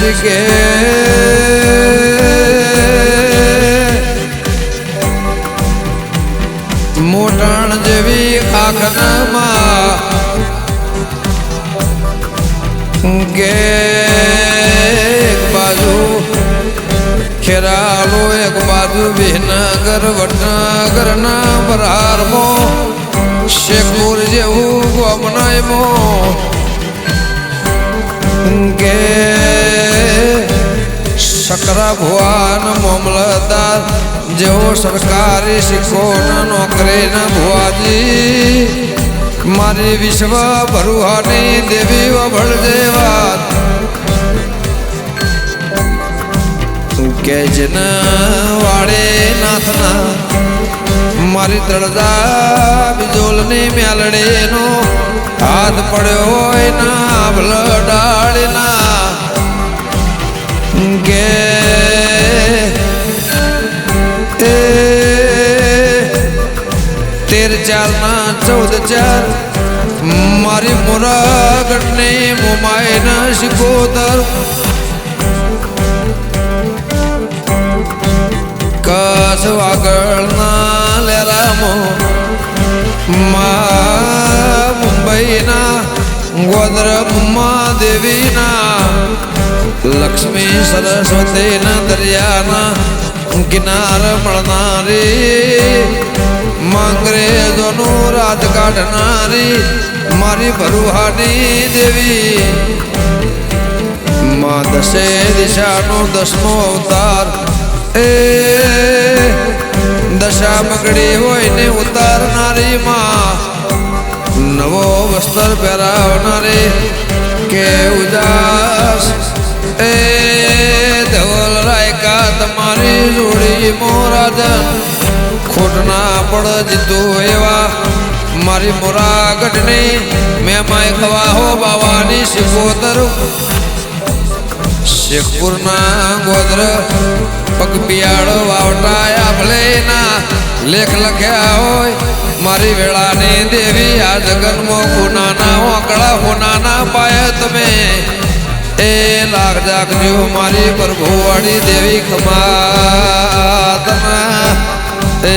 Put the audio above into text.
કે મોટાણ જેવી આંખનામાં કે બાજુ, ખેરાલો એક બાજુ, વિહનગર, વડનગરના બરારમો શેખપુર જેવું ગમનાયમો. કે ભુવાન મામલતદાર જેવો સરકારી શિક્ષણ ન ભુવાજી. મારી વિશ્વ ભરુહાની દેવી વભળ દેવા કે જન વાળે નાથના મારી તળદા, બિજોલની મેલડીનો હાથ પડ્યો હોય ના બ્લડાળીના તેર ચાર ના ચૌદ ચાર મારી મોરાગઢની મોમાઈના શિકોતર કસ વાગળના લેરામો મા મુંબઈના ગોદર મુમ્મા દેવીના લક્ષ્મી સરસ્વતીના દરિયાના કિનાર મળનારી મંગ્રેજોનું રાજ કાઢનારી, મારી ભરુહાની દેવી. માં દશે દિશાનો દસમો અવતાર. એ દશા મગડી હોય ને ઉતારનારી માં. નવો વસ્ત્ર પહેરાવનારી કે ઉદાસ. એ ધવલ રાયકા તમારી જોડી મોરાજન ખોટના પડ જીતું એવા. મારી મોરાગઢની મેં માય ખવા હો બાવાની શિકોતર શેખપુરના ગોદર પગ પિયાળો વાવટાયા ના. લેખ લખ્યા હોય મારી વેળાની દેવી. આ જગનમાં ગુનાના ઓકળા હોનાના પાય તમે. એ લાગ જાગજો મારી પ્રભુવાળી દેવી ખમાતના એ